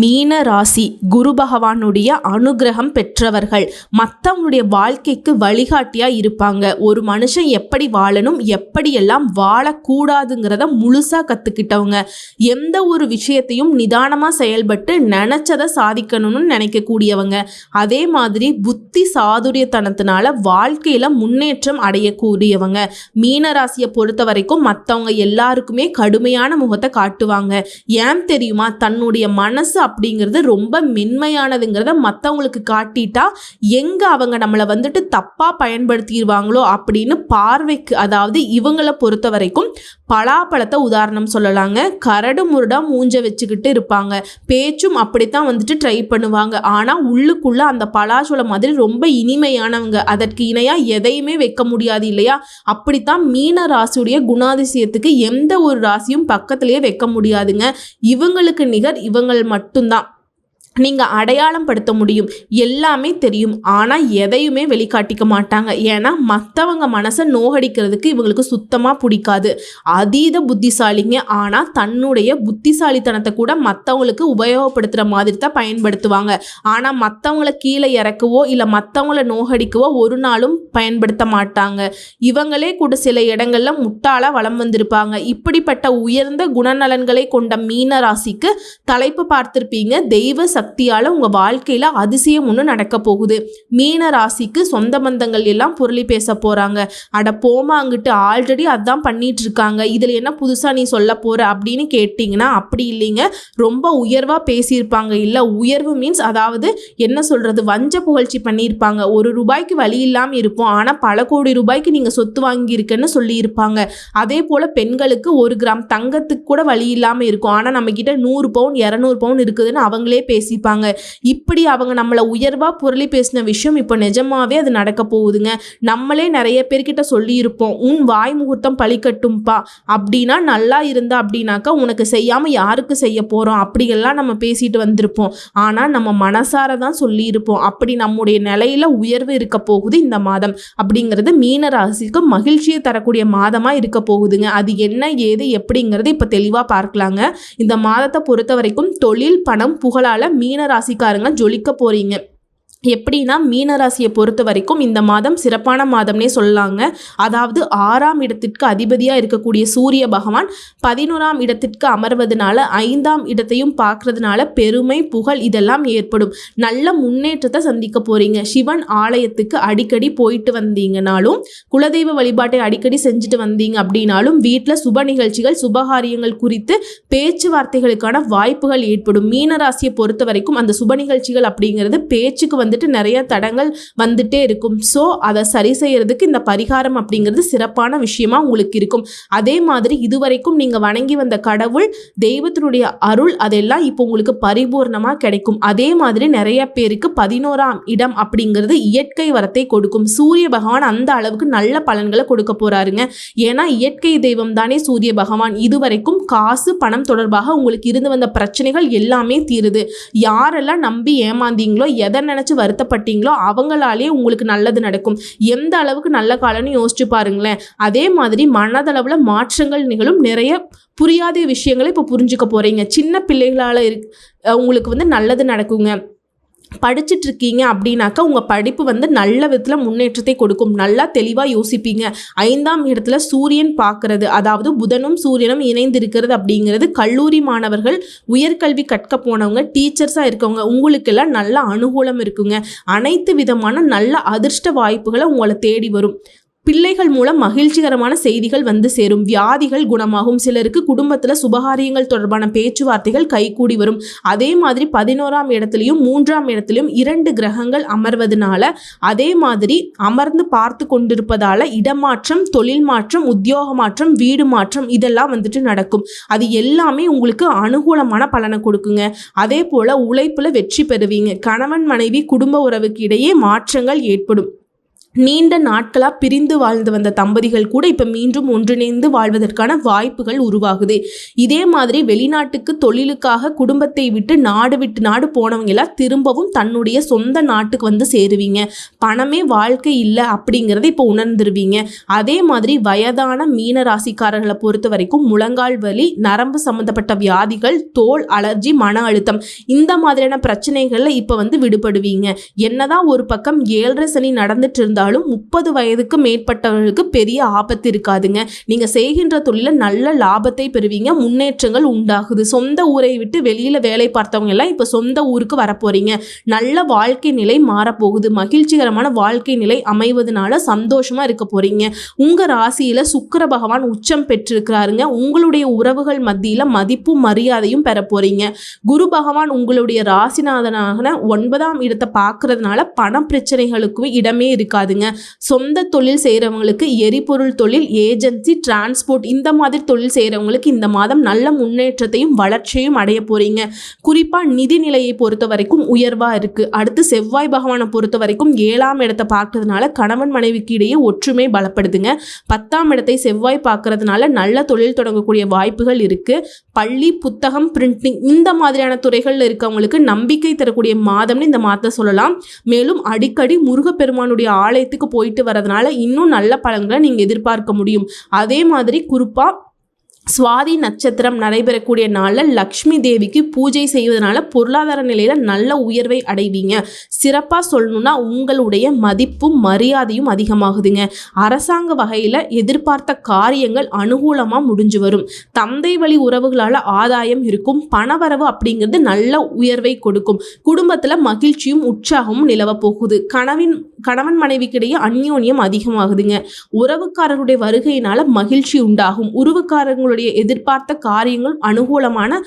மீன ராசி குரு பகவானுடைய அனுகிரகம் பெற்றவர்கள். மற்றவங்களுடைய வாழ்க்கைக்கு வழிகாட்டியாக இருப்பாங்க. ஒரு மனுஷன் எப்படி வாழணும் எப்படியெல்லாம் வாழக்கூடாதுங்கிறத முழுசாக கற்றுக்கிட்டவங்க எந்த ஒரு விஷயத்தையும் நிதானமாக செயல்பட்டு நினச்சதை சாதிக்கணும்னு நினைக்கக்கூடியவங்க. அதே மாதிரி புத்தி சாதுரியத்தனத்தினால வாழ்க்கையில் முன்னேற்றம் அடையக்கூடியவங்க. மீன ராசியை பொறுத்த வரைக்கும் மற்றவங்க எல்லாருக்குமே கடுமையான முகத்தை காட்டுவாங்க. ஏன் தெரியுமா? தன்னுடைய மனசு அப்படிங்கிறது ரொம்ப மென்மையானதுங்கிறத மற்றவங்களுக்கு காட்டிட்டா எங்கே அவங்க நம்மளை வந்துட்டு தப்பாக பயன்படுத்திடுவாங்களோ அப்படின்னு பார்வைக்கு அதாவது இவங்களை பொறுத்த வரைக்கும் பலாப்பழத்தை உதாரணம் சொல்லலாங்க. கரடு முருடாக மூஞ்ச வச்சுக்கிட்டு இருப்பாங்க. பேச்சும் அப்படித்தான் வந்துட்டு ட்ரை பண்ணுவாங்க. ஆனால் உள்ளுக்குள்ளே அந்த பலாச்சோளம் மாதிரி ரொம்ப இனிமையானவங்க. அதற்கு இணையாக எதையுமே வைக்க முடியாது இல்லையா? அப்படித்தான் மீன ராசியுடைய குணாதிசயத்துக்கு எந்த ஒரு ராசியும் பக்கத்திலேயே வைக்க முடியாதுங்க. இவங்களுக்கு நிகர் இவங்கள் மட்டும்தான். நீங்கள் அடையாளம் படுத்த முடியும். எல்லாமே தெரியும். ஆனால் எதையுமே வெளிக்காட்டிக்க மாட்டாங்க. ஏன்னா மற்றவங்க மனசை நோகடிக்கிறதுக்கு இவங்களுக்கு சுத்தமாக பிடிக்காது. அதீத புத்திசாலிங்க. ஆனால் தன்னுடைய புத்திசாலித்தனத்தை கூட மற்றவங்களுக்கு உபயோகப்படுத்துகிற மாதிரி தான் பயன்படுத்துவாங்க. ஆனால் மற்றவங்கள கீழே இறக்கவோ இல்லை மற்றவங்கள நோகடிக்கவோ ஒரு நாளும் பயன்படுத்த மாட்டாங்க. இவங்களே கூட சில இடங்களில் முட்டாளாக வளம் வந்திருப்பாங்க. இப்படிப்பட்ட உயர்ந்த குணநலன்களை கொண்ட மீன ராசிக்கு தலைப்பு பார்த்திருப்பீங்க. தெய்வ சக்தியால் உங்கள் வாழ்க்கையில் அதிசயம் ஒன்று நடக்க போகுது. மீன ராசிக்கு சொந்த பந்தங்கள் எல்லாம் புரளி பேச போகிறாங்க அட போமா அங்கிட்டு ஆல்ரெடி அதான் பண்ணிட்டு இருக்காங்க. இதில் என்ன புதுசாக நீ சொல்ல போகிற அப்படின்னு கேட்டிங்கன்னா அப்படி இல்லைங்க. ரொம்ப உயர்வாக பேசியிருப்பாங்க. இல்லை உயர்வு மீன்ஸ் அதாவது என்ன சொல்கிறது வஞ்ச புகழ்ச்சி பண்ணியிருப்பாங்க. ஒரு ரூபாய்க்கு வழி இல்லாமல் இருப்போம். ஆனால் பல கோடி ரூபாய்க்கு நீங்கள் சொத்து வாங்கியிருக்கேன்னு சொல்லியிருப்பாங்க. அதே போல் பெண்களுக்கு ஒரு கிராம் தங்கத்துக்கு கூட வழி இல்லாமல் இருக்கும். ஆனால் நம்மக்கிட்ட நூறு பவுன் இரநூறு பவுன் இருக்குதுன்னு அவங்களே பேசி பேசிப்பாங்க இப்படி அவங்க நம்மளை உயர்வாக புரளி பேசின விஷயம் இப்போ நிஜமாவே அது நடக்க போகுதுங்க. நம்மளே நிறைய பேர்கிட்ட சொல்லியிருப்போம். உன் வாய் முகூர்த்தம் பழிக்கட்டும்பா. அப்படின்னா நல்லா இருந்தா அப்படின்னாக்கா உனக்கு செய்யாமல் யாருக்கு செய்ய போகிறோம் அப்படியெல்லாம் நம்ம பேசிட்டு வந்திருப்போம். ஆனால் நம்ம மனசார தான் சொல்லியிருப்போம். அப்படி நம்முடைய நிலையில உயர்வு இருக்க போகுது இந்த மாதம். அப்படிங்கிறது மீன ராசிக்கு மகிழ்ச்சியை தரக்கூடிய மாதமாக இருக்க போகுதுங்க. அது என்ன ஏது எப்படிங்கிறது இப்போ தெளிவாக பார்க்கலாங்க. இந்த மாதத்தை பொறுத்த வரைக்கும் தொழில் பணம் புகழால் மீன ராசிக்காரங்க ஜொலிக்க போறீங்க. எப்படின்னா மீனராசியை பொறுத்த வரைக்கும் இந்த மாதம் சிறப்பான மாதம்னே சொல்லலாங்க அதாவது ஆறாம் இடத்திற்கு அதிபதியாக இருக்கக்கூடிய சூரிய பகவான் பதினோராம் இடத்திற்கு அமர்வதனால ஐந்தாம் இடத்தையும் பார்க்கறதுனால பெருமை புகழ் இதெல்லாம் ஏற்படும். நல்ல முன்னேற்றத்தை சந்திக்க போறீங்க. சிவன் ஆலயத்துக்கு அடிக்கடி போயிட்டு வந்தீங்கனாலும் குலதெய்வ வழிபாட்டை அடிக்கடி செஞ்சுட்டு வந்தீங்க அப்படின்னாலும் வீட்டில் சுப நிகழ்ச்சிகள் சுபகாரியங்கள் குறித்து பேச்சுவார்த்தைகளுக்கான வாய்ப்புகள் ஏற்படும். மீனராசியை பொறுத்த வரைக்கும் அந்த சுப நிகழ்ச்சிகள் அப்படிங்கிறது பேச்சுக்கு வந்து வந்துட்டு நிறைய தடங்கள் வந்துட்டே இருக்கும். ஸோ அதை சரி செய்யறதுக்கு இந்த பரிகாரம் அப்படிங்கிறது சிறப்பான விஷயமா உங்களுக்கு இருக்கும். அதே மாதிரி இதுவரைக்கும் நீங்கள் வணங்கி வந்த கடவுள் தெய்வத்தினுடைய அருள் அதெல்லாம் இப்போ உங்களுக்கு பரிபூர்ணமாக கிடைக்கும். அதே மாதிரி நிறைய பேருக்கு பதினோராம் இடம் அப்படிங்கிறது இயற்கை வரத்தை கொடுக்கும். சூரிய பகவான் அந்த அளவுக்கு நல்ல பலன்களை கொடுக்க போறாருங்க. ஏன்னா இயற்கை தெய்வம் தானே சூரிய பகவான். இதுவரைக்கும் காசு பணம் தொடர்பாக உங்களுக்கு இருந்து வந்த பிரச்சனைகள் எல்லாமே தீருது. யாரெல்லாம் நம்பி ஏமாந்தீங்களோ எதை நினைச்சு வருத்தப்பட்டீங்களோ அவங்களாலே உங்களுக்கு நல்லது நடக்கும். எந்த அளவுக்கு நல்ல காலம்னு யோசிச்சு பாருங்களேன். அதே மாதிரி மனதளவில் மாற்றங்கள் நிகழும். நிறைய புரியாத விஷயங்களை இப்போ புரிஞ்சுக்க போகிறீங்க சின்ன பிள்ளைகளால் இரு உங்களுக்கு வந்து நல்லது நடக்குங்க. படிச்சுட்டு இருக்கீங்க அப்படின்னாக்கா உங்கள் படிப்பு வந்து நல்ல விதத்தில் முன்னேற்றத்தை கொடுக்கும். நல்லா தெளிவாக யோசிப்பீங்க. ஐந்தாம் இடத்துல சூரியன் பார்க்கறது அதாவது புதனும் சூரியனும் இணைந்து இருக்கிறது அப்படிங்கிறது கல்லூரி மாணவர்கள் உயர்கல்வி கற்க போனவங்க டீச்சர்ஸாக இருக்கவங்க உங்களுக்கெல்லாம் நல்ல அனுகூலம் இருக்குங்க. அனைத்து விதமான நல்ல அதிர்ஷ்ட வாய்ப்புகளை உங்களை தேடி வரும். பிள்ளைகள் மூலம் மகிழ்ச்சிகரமான செய்திகள் வந்து சேரும். வியாதிகள் குணமாகும். சிலருக்கு குடும்பத்தில் சுபகாரியங்கள் தொடர்பான பேச்சுவார்த்தைகள் கைகூடி வரும். அதே மாதிரி பதினோராம் இடத்துலையும் மூன்றாம் இடத்துலையும் இரண்டு கிரகங்கள் அமர்வதனால அதே மாதிரி அமர்ந்து பார்த்து கொண்டிருப்பதால இடமாற்றம் தொழில் மாற்றம் உத்தியோக மாற்றம் வீடு மாற்றம் இதெல்லாம் வந்துட்டு நடக்கும். அது எல்லாமே உங்களுக்கு அனுகூலமான பலனை கொடுக்குங்க. அதே போல் உழைப்பில் வெற்றி பெறுவீங்க. கணவன் மனைவி குடும்ப உறவுக்கு இடையே மாற்றங்கள் ஏற்படும். நீண்ட நாட்களாக பிரிந்து வாழ்ந்து வந்த தம்பதிகள் கூட இப்போ மீண்டும் ஒன்றிணைந்து வாழ்வதற்கான வாய்ப்புகள் உருவாகுது. இதே மாதிரி வெளிநாட்டுக்கு தொழிலுக்காக குடும்பத்தை விட்டு நாடு விட்டு நாடு போனவங்க எல்லாம் திரும்பவும் தன்னுடைய சொந்த நாட்டுக்கு வந்து சேருவீங்க. பணமே வாழ்க்கை இல்லை அப்படிங்கிறத இப்போ உணர்ந்துருவீங்க. அதே மாதிரி வயதான மீன ராசிக்காரர்களை பொறுத்த வரைக்கும் முழங்கால் வலி நரம்பு சம்பந்தப்பட்ட வியாதிகள் தோல் அலர்ஜி மன அழுத்தம் இந்த மாதிரியான பிரச்சனைகளில் இப்போ வந்து விடுபடுவீங்க. என்னதான் ஒரு பக்கம் ஏழரை சனி நடந்துட்டு இருந்தாலும் முப்பது வயதுக்கு மேற்பட்டவர்களுக்கு பெரிய ஆபத்து இருக்காதுங்க. நீங்கள் செய்கின்ற தொழிலில் நல்ல லாபத்தை பெறுவீங்க. முன்னேற்றங்கள் உண்டாகுது. சொந்த ஊரை விட்டு வெளியில் வேலை பார்த்தவங்க எல்லாம் இப்போ சொந்த ஊருக்கு வரப்போறீங்க. நல்ல வாழ்க்கை நிலை மாறப்போகுது. மகிழ்ச்சிகரமான வாழ்க்கை நிலை அமைவதனால சந்தோஷமா இருக்க போறீங்க. உங்க ராசியில சுக்கர பகவான் உச்சம் பெற்றிருக்கிறாருங்க. உங்களுடைய உறவுகள் மத்தியில மதிப்பும் மரியாதையும் பெற போறீங்க. குரு பகவான் உங்களுடைய ராசிநாதனாக ஒன்பதாம் இடத்தை பார்க்கறதுனால பண பிரச்சனைகளுக்கும் இடமே இருக்காது. பாருங்க சொந்த தொழில் செய்கிறவங்களுக்கு எரிபொருள் தொழில் ஏஜென்சி டிரான்ஸ்போர்ட் இந்த மாதிரி தொழில் செய்கிறவங்களுக்கு இந்த மாதம் நல்ல முன்னேற்றத்தையும் வளர்ச்சியும் அடைய போறீங்க. குறிப்பாக நிதி நிலையை பொறுத்த வரைக்கும் உயர்வாக இருக்குது அடுத்து செவ்வாய் பகவானை பொறுத்த வரைக்கும் ஏழாம் இடத்தை பார்க்கறதுனால கணவன் மனைவிக்கு இடையே ஒற்றுமை பலப்படுதுங்க. பத்தாம் இடத்தை செவ்வாய் பார்க்கறதுனால நல்ல தொழில் தொடங்கக்கூடிய வாய்ப்புகள் இருக்குது பள்ளி புத்தகம் பிரிண்டிங் இந்த மாதிரியான துறைகளில் இருக்கவங்களுக்கு நம்பிக்கை தரக்கூடிய மாதம்னு இந்த மாதத்தை சொல்லலாம். மேலும் அடிக்கடி முருகப்பெருமானுடைய ஆலயத்துக்கு போயிட்டு வரதுனால இன்னும் நல்ல பலன்களை நீங்கள் எதிர்பார்க்க முடியும். அதே மாதிரி குறிப்பாக சுவாதி நட்சத்திரம் நடைபெறக்கூடிய நாளில் லக்ஷ்மி தேவிக்கு பூஜை செய்வதனால பொருளாதார நிலையில் நல்ல உயர்வை அடைவீங்க. சிறப்பாக சொல்லணும்னா உங்களுடைய மதிப்பும் மரியாதையும் அதிகமாகுதுங்க. அரசாங்க வகையில் எதிர்பார்த்த காரியங்கள் அனுகூலமாக முடிஞ்சு வரும். தந்தை வழி உறவுகளால் ஆதாயம் இருக்கும். பணவரவு அப்படிங்கிறது நல்ல உயர்வை கொடுக்கும். குடும்பத்தில் மகிழ்ச்சியும் உற்சாகமும் நிலவ போகுது. கணவன் கணவன் மனைவிக்கிடையே அந்யோன்யம் அதிகமாகுதுங்க. உறவுக்காரர்களுடைய வருகையினால மகிழ்ச்சி உண்டாகும். உறவுக்காரங்களுடைய எதிர்பார்த்த காரியங்கள் அனுகூலமான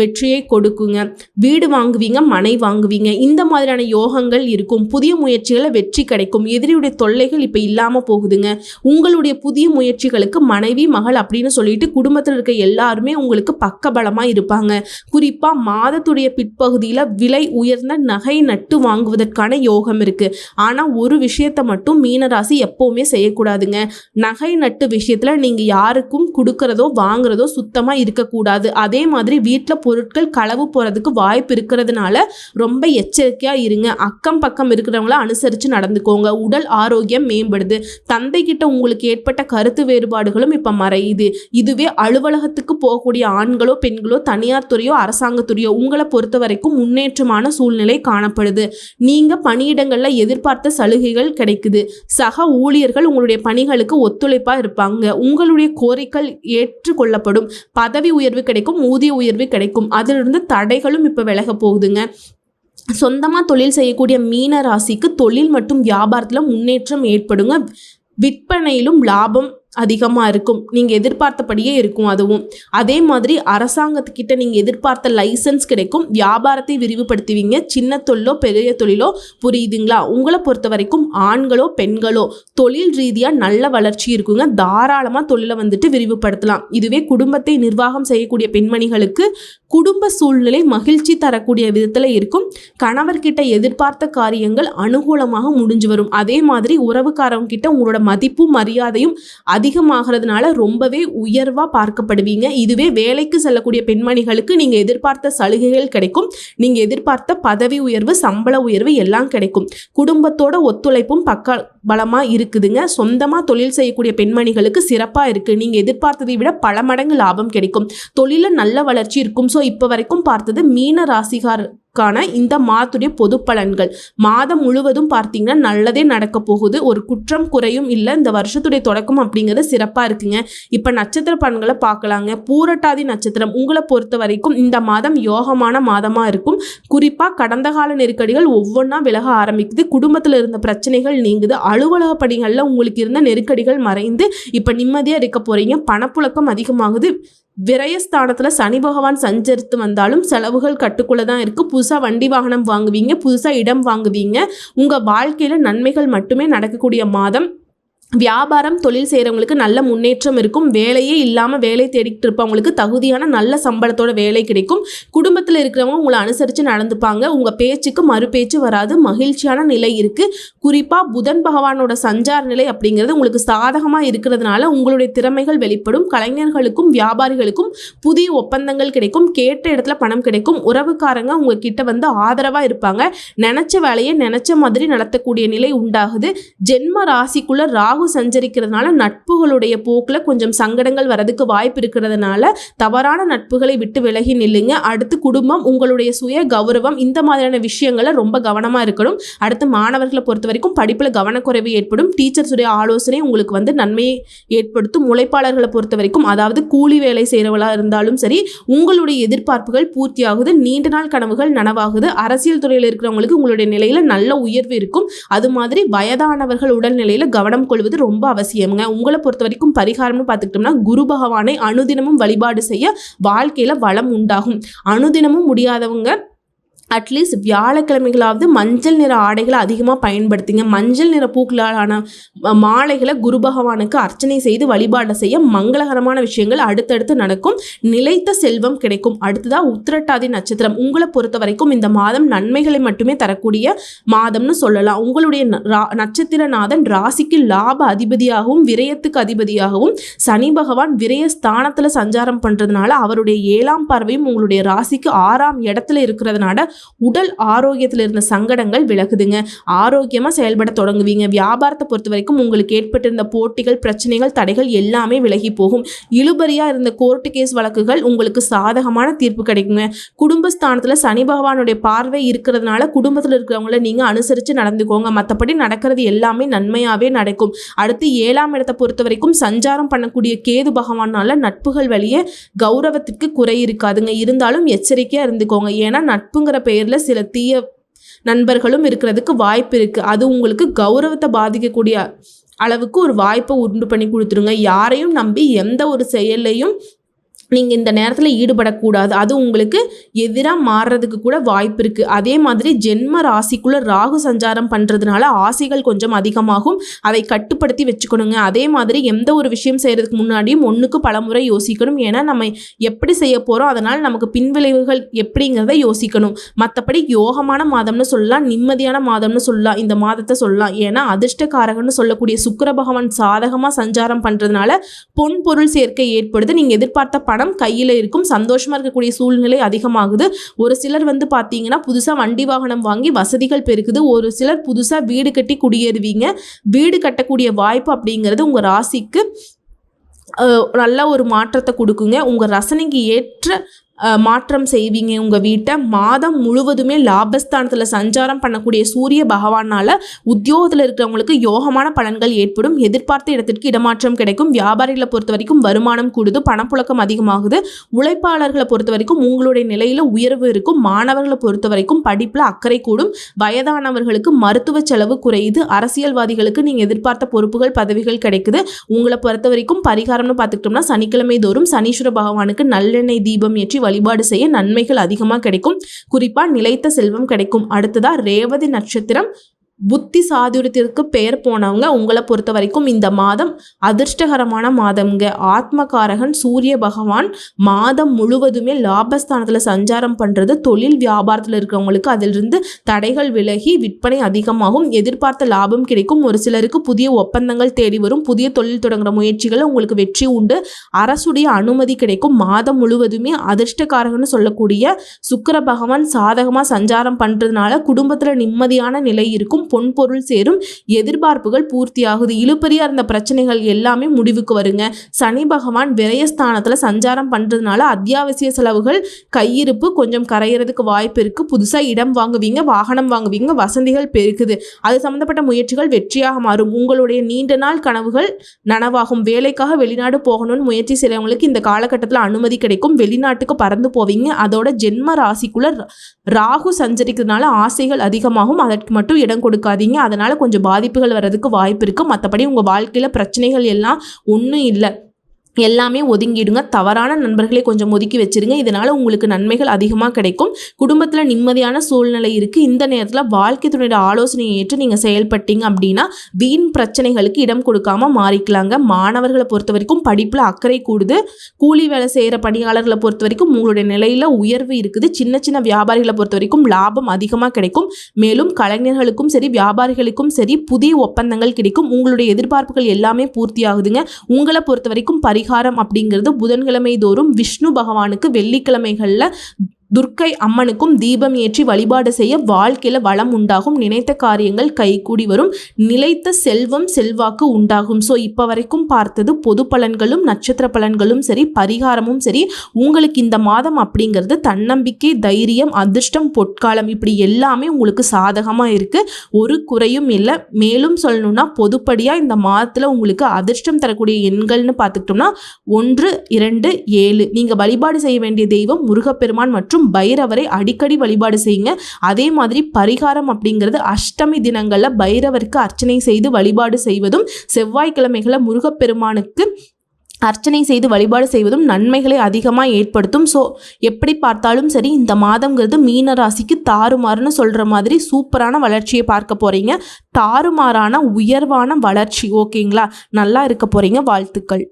வெற்றியை கொடுக்குங்க. வீடு வாங்குவீங்க மனை வாங்குவீங்க இந்த மாதிரியான யோகங்கள் இருக்கும். புதிய முயற்சிகளை வெற்றி கிடைக்கும். எதிரியுடைய தொல்லைகள் இப்போ இல்லாமல் போகுதுங்க. உங்களுடைய புதிய முயற்சிகளுக்கு மனைவி மகள் அப்படின்னு சொல்லிட்டு குடும்பத்தில் இருக்க எல்லாருமே உங்களுக்கு பக்கபலமாக இருப்பாங்க. குறிப்பாக மாதத்துடைய பிற்பகுதியில் விலை உயர்ந்த நகை நட்டு வாங்குவதற்கான யோகம் இருக்குது ஆனால் ஒரு விஷயத்தை மட்டும் மீனராசி எப்போவுமே செய்யக்கூடாதுங்க. நகை நட்டு விஷயத்தில் நீங்கள் யாருக்கும் கொடுக்கறதோ வாங்குறதோ சுத்தமாக இருக்கக்கூடாது. அதே மாதிரி வீட்டில் பொருட்கள் களவு போகிறதுக்கு வாய்ப்பு இருக்கிறதுனால ரொம்ப எச்சரிக்கையாக இருங்க. அக்கம் பக்கம் இருக்கிறவங்கள அனுசரித்து நடந்துக்கோங்க. உடல் ஆரோக்கியம் மேம்படுது. தந்தைக்கிட்ட உங்களுக்கு ஏற்பட்ட கருத்து வேறுபாடுகளும் இப்போ மறையுது. இதுவே அலுவலகத்துக்கு போகக்கூடிய ஆண்களோ பெண்களோ தனியார் துறையோ அரசாங்கத்துறையோ உங்களை பொறுத்த வரைக்கும் முன்னேற்றமான சூழ்நிலை காணப்படுது. நீங்கள் பணியிடங்களில் எதிர்பார்த்த சலுகைகள் கிடைக்குது. சக ஊழியர்கள் உங்களுடைய பணிகளுக்கு ஒத்துழைப்பாக இருப்பாங்க. உங்களுடைய கோரிக்கைகள் கொள்ளப்படும் பதவி உயர்வு கிடைக்கும் ஊதிய உயர்வு கிடைக்கும். அதிலிருந்து தடைகளும் இப்போ விலக போகுதுங்க. சொந்தமாக தொழில் செய்யக்கூடிய மீன ராசிக்கு தொழில் மற்றும் வியாபாரத்தில் முன்னேற்றம் ஏற்படுங்க. விற்பனையிலும் லாபம் அதிகமாக இருக்கும். நீங்கள் எதிர்பார்த்தபடியே இருக்கும் அதுவும். அதே மாதிரி அரசாங்கத்துக்கிட்ட நீங்கள் எதிர்பார்த்த லைசன்ஸ் கிடைக்கும். வியாபாரத்தை விரிவுபடுத்துவீங்க. சின்ன தொழிலோ பெரிய தொழிலோ புரியுதுங்களா? உங்களை பொறுத்த வரைக்கும் ஆண்களோ பெண்களோ தொழில் ரீதியாக நல்ல வளர்ச்சி இருக்குங்க. தாராளமாக தொழிலை வந்துட்டு விரிவுபடுத்தலாம். இதுவே குடும்பத்தை நிர்வாகம் செய்யக்கூடிய பெண்மணிகளுக்கு குடும்ப சூழ்நிலை மகிழ்ச்சி தரக்கூடிய விதத்தில் இருக்கும். கணவர்கிட்ட எதிர்பார்த்த காரியங்கள் அனுகூலமாக முடிஞ்சு வரும். அதே மாதிரி உறவுக்காரவங்க கிட்ட உங்களோட மதிப்பும் மரியாதையும் அதிகமாகிறதுனால ரொம்பவே உயர்வாக பார்க்கப்படுவீங்க. இதுவே வேலைக்கு செல்லக்கூடிய பெண்மணிகளுக்கு நீங்கள் எதிர்பார்த்த சலுகைகள் கிடைக்கும். நீங்கள் எதிர்பார்த்த பதவி உயர்வு சம்பள உயர்வு எல்லாம் கிடைக்கும். குடும்பத்தோட ஒத்துழைப்பும் பக்க பலமாக இருக்குதுங்க. சொந்தமாக தொழில் செய்யக்கூடிய பெண்மணிகளுக்கு சிறப்பாக இருக்குது நீங்கள் எதிர்பார்த்ததை விட பல மடங்கு லாபம் கிடைக்கும். தொழிலில் நல்ல வளர்ச்சி இருக்கும். ஸோ இப்போ வரைக்கும் பார்த்தது மீன ராசிகார் காண இந்த மாதத்துடைய பொது பலன்கள் மாதம் முழுவதும் பார்த்தீங்கன்னா நல்லதே நடக்க போகுது. ஒரு குற்றம் குறையும் இல்லை. இந்த வருஷத்துடைய தொடக்கம் அப்படிங்கிறது சிறப்பாக இருக்குங்க. இப்போ நட்சத்திர பலன்களை பார்க்கலாங்க. பூரட்டாதி நட்சத்திரம். உங்களை பொறுத்த வரைக்கும் இந்த மாதம் யோகமான மாதமாக இருக்கும். குறிப்பாக கடந்த கால நெருக்கடிகள் ஒவ்வொன்றா விலக ஆரம்பிக்குது. குடும்பத்தில் இருந்த பிரச்சனைகள் நீங்குது. அலுவலக பணிகளில் உங்களுக்கு இருந்த நெருக்கடிகள் மறைந்து இப்போ நிம்மதியாக இருக்க போகிறீங்க பணப்புழக்கம் அதிகமாகுது. விரயஸ்தானத்தில் சனி பகவான் சஞ்சரித்து வந்தாலும் செலவுகள் கட்டுக்குள்ளே தான் இருக்குது புதுசாக வண்டி வாகனம் வாங்குவீங்க புதுசாக இடம் வாங்குவீங்க. உங்கள் வாழ்க்கையில் நன்மைகள் மட்டுமே நடக்கக்கூடிய மாதம். வியாபாரம் தொழில் செய்கிறவங்களுக்கு நல்ல முன்னேற்றம் இருக்கும். வேலையே இல்லாமல் வேலை தேடிக்கிட்டு இருப்பவங்களுக்கு தகுதியான நல்ல சம்பளத்தோட வேலை கிடைக்கும். குடும்பத்தில் இருக்கிறவங்க உங்களை அனுசரித்து நடந்துப்பாங்க. உங்கள் பேச்சுக்கு மறு பேச்சு வராது. மகிழ்ச்சியான நிலை இருக்குது குறிப்பாக புதன் பகவானோட சஞ்சார நிலை அப்படிங்கிறது உங்களுக்கு சாதகமாக இருக்கிறதுனால உங்களுடைய திறமைகள் வெளிப்படும். கலைஞர்களுக்கும் வியாபாரிகளுக்கும் புதிய ஒப்பந்தங்கள் கிடைக்கும். கேட்ட இடத்துல பணம் கிடைக்கும். உறவுக்காரங்க உங்ககிட்ட வந்து ஆதரவாக இருப்பாங்க. நினச்ச வேலையை நினச்ச மாதிரி நடத்தக்கூடிய நிலை உண்டாகுது. ஜென்ம ராசிக்குள்ள ராகு சஞ்சரிக்கிறதுனால நட்புகளுடைய போக்கில் கொஞ்சம் சங்கடங்கள் வரதுக்கு வாய்ப்பு இருக்கிறதுனால தவறான நட்புகளை விட்டு விலகி நில்லுங்க. அடுத்து குடும்பம் உங்களுடைய சுய கௌரவம் இந்த மாதிரியான விஷயங்களை ரொம்ப கவனமாக இருக்கணும். அடுத்து மாணவர்களை பொறுத்த வரைக்கும் படிப்பில் கவனக்குறைவு ஏற்படும். டீச்சர்ஸுடைய ஆலோசனை உங்களுக்கு வந்து நன்மையை ஏற்படுத்தும். உழைப்பாளர்களை பொறுத்த வரைக்கும் அதாவது கூலி வேலை செய்கிறவளாக இருந்தாலும் சரி உங்களுடைய எதிர்பார்ப்புகள் பூர்த்தியாகுது. நீண்ட நாள் கனவுகள் நனவாகுது. அரசியல் துறையில் இருக்கிறவங்களுக்கு உங்களுடைய நிலையில் நல்ல உயர்வு இருக்கும். அது மாதிரி வயதானவர்கள் உடல்நிலையில் கவனம் கொள்வது ரொம்ப அவசியம்ங்க. உங்களை பொறுத்த வரைக்கும் பரிகாரம்னு பார்த்துக்கிட்டோம்னா குரு பகவானை அனுதினமும் வழிபாடு செய்ய வாழ்க்கையில் வளம் உண்டாகும். அனுதினமும் முடியாதவங்க அட்லீஸ்ட் வியாழக்கிழமைகளாவது மஞ்சள் நிற ஆடைகளை அதிகமாக பயன்படுத்திங்க. மஞ்சள் நிற பூக்களாலான மாலைகளை குரு பகவானுக்கு அர்ச்சனை செய்து வழிபாடு செய்ய மங்களகரமான விஷயங்கள் அடுத்தடுத்து நடக்கும். நிலைத்த செல்வம் கிடைக்கும். அடுத்ததாக உத்திரட்டாதி நட்சத்திரம். உங்களை பொறுத்த வரைக்கும் இந்த மாதம் நன்மைகளை மட்டுமே தரக்கூடிய மாதம்னு சொல்லலாம். உங்களுடைய ந- ரா- நட்சத்திரநாதன் ராசிக்கு லாப அதிபதியாகவும் விரயத்துக்கு அதிபதியாகவும் சனி பகவான் விரய ஸ்தானத்தில் சஞ்சாரம் பண்ணுறதுனால அவருடைய ஏழாம் பார்வையும் உங்களுடைய ராசிக்கு ஆறாம் இடத்துல இருக்கிறதுனால உடல் ஆரோக்கியத்தில் இருந்த சங்கடங்கள் விலகுதுங்க. ஆரோக்கியமாக செயல்பட தொடங்குவீங்க. வியாபாரத்தை பொறுத்த வரைக்கும் உங்களுக்கு ஏற்பட்டிருந்த போட்டிகள் பிரச்சனைகள் தடைகள் எல்லாமே விலகி போகும். இழுபறியாக இருந்த கோர்ட்டு கேஸ் வழக்குகள் உங்களுக்கு சாதகமான தீர்ப்பு கிடைக்குங்க. குடும்பஸ்தானத்தில் சனி பகவானுடைய பார்வை இருக்கிறதுனால குடும்பத்தில் இருக்கிறவங்கள நீங்கள் அனுசரித்து நடந்துக்கோங்க. மற்றபடி நடக்கிறது எல்லாமே நன்மையாகவே நடக்கும். அடுத்து ஏழாம் இடத்தை பொறுத்த வரைக்கும் சஞ்சாரம் பண்ணக்கூடிய கேது பகவானால் நட்புகள் வழியே கௌரவத்திற்கு குறை இருக்காதுங்க இருந்தாலும் எச்சரிக்கையாக இருந்துக்கோங்க. ஏன்னா நட்புங்கிற பெயரில் சில தீய நண்பர்களும் இருக்கிறதுக்கு வாய்ப்பு இருக்குது அது உங்களுக்கு கௌரவத்தை பாதிக்கக்கூடிய அளவுக்கு ஒரு வாய்ப்பை உண்டு பண்ணி கொடுத்துருங்க. யாரையும் நம்பி எந்த ஒரு செயல்லையும் நீங்கள் இந்த நேரத்தில் ஈடுபடக்கூடாது. அது உங்களுக்கு எதிராக மாறுறதுக்கு கூட வாய்ப்பு இருக்குது அதே மாதிரி ஜென்ம ராசிக்குள்ளே ராகு சஞ்சாரம் பண்ணுறதுனால ஆசைகள் கொஞ்சம் அதிகமாகும். அதை கட்டுப்படுத்தி வச்சுக்கணுங்க. அதே மாதிரி எந்த ஒரு விஷயம் செய்கிறதுக்கு முன்னாடியும் ஒன்றுக்கு பலமுறை யோசிக்கணும். ஏன்னா நம்ம எப்படி செய்ய போகிறோம் அதனால் நமக்கு பின்விளைவுகள் எப்படிங்கிறத யோசிக்கணும். மற்றபடி யோகமான மாதம்னு சொல்லலாம் நிம்மதியான மாதம்னு சொல்லலாம் இந்த மாதத்தை சொல்லலாம். ஏன்னா அதிர்ஷ்டக்காரகன்னு சொல்லக்கூடிய சுக்கர பகவான் சாதகமாக சஞ்சாரம் பண்ணுறதுனால பொன் பொருள் சேர்க்கை ஏற்படுது. நீங்கள் எதிர்பார்த்த பணம் கையில் இருக்கும் சந்தோஷமாக இருக்கக்கூடிய சூழ்நிலை அதிகமாகுது. ஒரு சிலர் வந்து பார்த்தீங்கன்னா புதுசாக வண்டி வாகனம் வாங்கி வசதிகள் பெருக்குது ஒரு சிலர் புதுசாக வீடு கட்டி குடியேறுவீங்க. வீடு கட்டக்கூடிய வாய்ப்பு அப்படிங்கிறது உங்கள் ராசிக்கு நல்ல ஒரு மாற்றத்தை கொடுக்குங்க. உங்கள் ரசனைக்கு ஏற்ற மாற்றம் செய்வீங்க உங்கள் வீட்டை. மாதம் முழுவதுமே லாபஸ்தானத்தில் சஞ்சாரம் பண்ணக்கூடிய சூரிய பகவானால் உத்தியோகத்தில் இருக்கிறவங்களுக்கு யோகமான பலன்கள் ஏற்படும். எதிர்பார்த்த இடத்திற்கு இடமாற்றம் கிடைக்கும். வியாபாரிகளை பொறுத்த வரைக்கும் வருமானம் கூடுது பணப்புழக்கம் அதிகமாகுது. உழைப்பாளர்களை பொறுத்த வரைக்கும் உங்களுடைய நிலையில் உயர்வு இருக்கும். மாணவர்களை பொறுத்த வரைக்கும் படிப்பில் அக்கறை கூடும். வயதானவர்களுக்கு மருத்துவ செலவு குறையுது. அரசியல்வாதிகளுக்கு நீங்கள் எதிர்பார்த்த பொறுப்புகள் பதவிகள் கிடைக்குது. உங்களை பொறுத்த வரைக்கும் பரிகாரம்னு பார்த்துக்கிட்டோம்னா சனிக்கிழமை தோறும் சனீஸ்வர பகவானுக்கு நல்லெண்ணெய் தீபம் ஏற்றி வழிபாடு செய்ய நன்மைகள் அதிகமாக கிடைக்கும். குறிப்பாக நிலைத்த செல்வம் கிடைக்கும். அடுத்ததா ரேவதி நட்சத்திரம். புத்தி சாதுரியத்திற்கு பெயர் போனவங்க உங்களை பொறுத்த வரைக்கும் இந்த மாதம் அதிர்ஷ்டகரமான மாதம்ங்க ஆத்மகாரகன் சூரிய பகவான் மாதம் முழுவதுமே லாபஸ்தானத்தில் சஞ்சாரம் பண்ணுறது தொழில் வியாபாரத்தில் இருக்கிறவங்களுக்கு அதிலிருந்து தடைகள் விலகி விற்பனை அதிகமாகும். எதிர்பார்த்த லாபம் கிடைக்கும். ஒரு சிலருக்கு புதிய ஒப்பந்தங்கள் தேடி வரும். புதிய தொழில் தொடங்குற முயற்சிகளை உங்களுக்கு வெற்றி உண்டு. அரசுடைய அனுமதி கிடைக்கும். மாதம் முழுவதுமே அதிர்ஷ்டக்காரகன்னு சொல்லக்கூடிய சுக்கர பகவான் சாதகமாக சஞ்சாரம் பண்ணுறதுனால குடும்பத்தில் நிம்மதியான நிலை இருக்கும். பொன் பொருள் சேரும். எதிர்பார்ப்புகள் பூர்த்தியாகுது. இழுப்பறியா இருந்த பிரச்சனைகள் எல்லாமே முடிவுக்கு வருங்க. சனி பகவான் விரயஸ்தானத்தில் சஞ்சாரம் பண்ணுறதுனால அத்தியாவசிய செலவுகள் கையிருப்பு கொஞ்சம் கரையிறதுக்கு வாய்ப்பு இருக்குது புதுசாக இடம் வாங்குவீங்க வாகனம் வாங்குவீங்க வசதிகள் பெருக்குது. அது சம்மந்தப்பட்ட முயற்சிகள் வெற்றியாக மாறும். உங்களுடைய நீண்ட நாள் கனவுகள் நனவாகும். வேலைக்காக வெளிநாடு போகணும்னு முயற்சி செய்கிறவங்களுக்கு இந்த காலகட்டத்தில் அனுமதி கிடைக்கும். வெளிநாட்டுக்கு பறந்து போவீங்க. அதோட ஜென்ம ராசிக்குள்ள ராகு சஞ்சரிக்கிறதுனால ஆசைகள் அதிகமாகும். அதற்கு மட்டும் இடம் கொடுக்காதீங்க அதனால் கொஞ்சம் பாதிப்புகள் வர்றதுக்கு வாய்ப்பு இருக்குது மற்றபடி உங்கள் வாழ்க்கையில் பிரச்சனைகள் எல்லாம் ஒன்றும் இல்லை. எல்லாமே ஒதுங்கிடுங்க. தவறான நண்பர்களை கொஞ்சம் ஒதுக்கி வச்சிருங்க. இதனால் உங்களுக்கு நன்மைகள் அதிகமாக கிடைக்கும். குடும்பத்தில் நிம்மதியான சூழ்நிலை இருக்குது இந்த நேரத்தில் வாழ்க்கை துணையோட ஆலோசனையை ஏற்று நீங்கள் செயல்பட்டீங்க அப்படின்னா வீண் பிரச்சனைகளுக்கு இடம் கொடுக்காம மாறிக்கலாங்க. மாணவர்களை பொறுத்த வரைக்கும் படிப்பில் அக்கறை கூடுது. கூலி வேலை செய்கிற பணியாளர்களை பொறுத்த வரைக்கும் உங்களுடைய நிலையில் உயர்வு இருக்குது. சின்ன சின்ன வியாபாரிகளை பொறுத்த வரைக்கும் லாபம் அதிகமாக கிடைக்கும். மேலும் கலைஞர்களுக்கும் சரி வியாபாரிகளுக்கும் சரி புதிய ஒப்பந்தங்கள் கிடைக்கும். உங்களுடைய எதிர்பார்ப்புகள் எல்லாமே பூர்த்தி ஆகுதுங்க உங்களை பொறுத்த வரைக்கும் பரிகாரம் அப்படிங்கிறது புதன்கிழமை தோறும் விஷ்ணு பகவானுக்கு வெள்ளிக்கிழமைகளில் துர்க்கை அம்மனுக்கும் தீபம் ஏற்றி வழிபாடு செய்ய வாழ்க்கையில் வளம் உண்டாகும். நினைத்த காரியங்கள் கைகூடி வரும். நிலைத்த செல்வம் செல்வாக்கு உண்டாகும். ஸோ இப்போ வரைக்கும் பார்த்தது பொது பலன்களும் நட்சத்திர பலன்களும் சரி பரிகாரமும் சரி. உங்களுக்கு இந்த மாதம் அப்படிங்கிறது தன்னம்பிக்கை தைரியம் அதிர்ஷ்டம் பொற்காலம் இப்படி எல்லாமே உங்களுக்கு சாதகமாக இருக்குது ஒரு குறையும் இல்லை. மேலும் சொல்லணும்னா பொதுப்படியாக இந்த மாதத்தில் உங்களுக்கு அதிர்ஷ்டம் தரக்கூடிய எண்கள்னு பார்த்துக்கிட்டோம்னா ஒன்று இரண்டு ஏழு. நீங்கள் வழிபாடு செய்ய வேண்டிய தெய்வம் முருகப்பெருமான் மற்றும் பைரவரை அடிக்கடி வழிபாடு செய்யுங்க. அதே மாதிரி பரிகாரம் அப்படிங்கிறது அஷ்டமி தினங்களில் பைரவருக்கு அர்ச்சனை செய்து வழிபாடு செய்வதும் செவ்வாய்க்கிழமைகளை முருகப்பெருமானுக்கு அர்ச்சனை செய்து வழிபாடு செய்வதும் நன்மைகளை அதிகமாக ஏற்படுத்தும். ஸோ எப்படி பார்த்தாலும் சரி இந்த மாதங்கிறது மீன ராசிக்கு தாறுமாறுன்னு சொல்கிற மாதிரி சூப்பரான வளர்ச்சியை பார்க்க போகிறீங்க தாறுமாறான உயர்வான வளர்ச்சி ஓகேங்களா? நல்லா இருக்க போகிறீங்க வாழ்த்துக்கள்.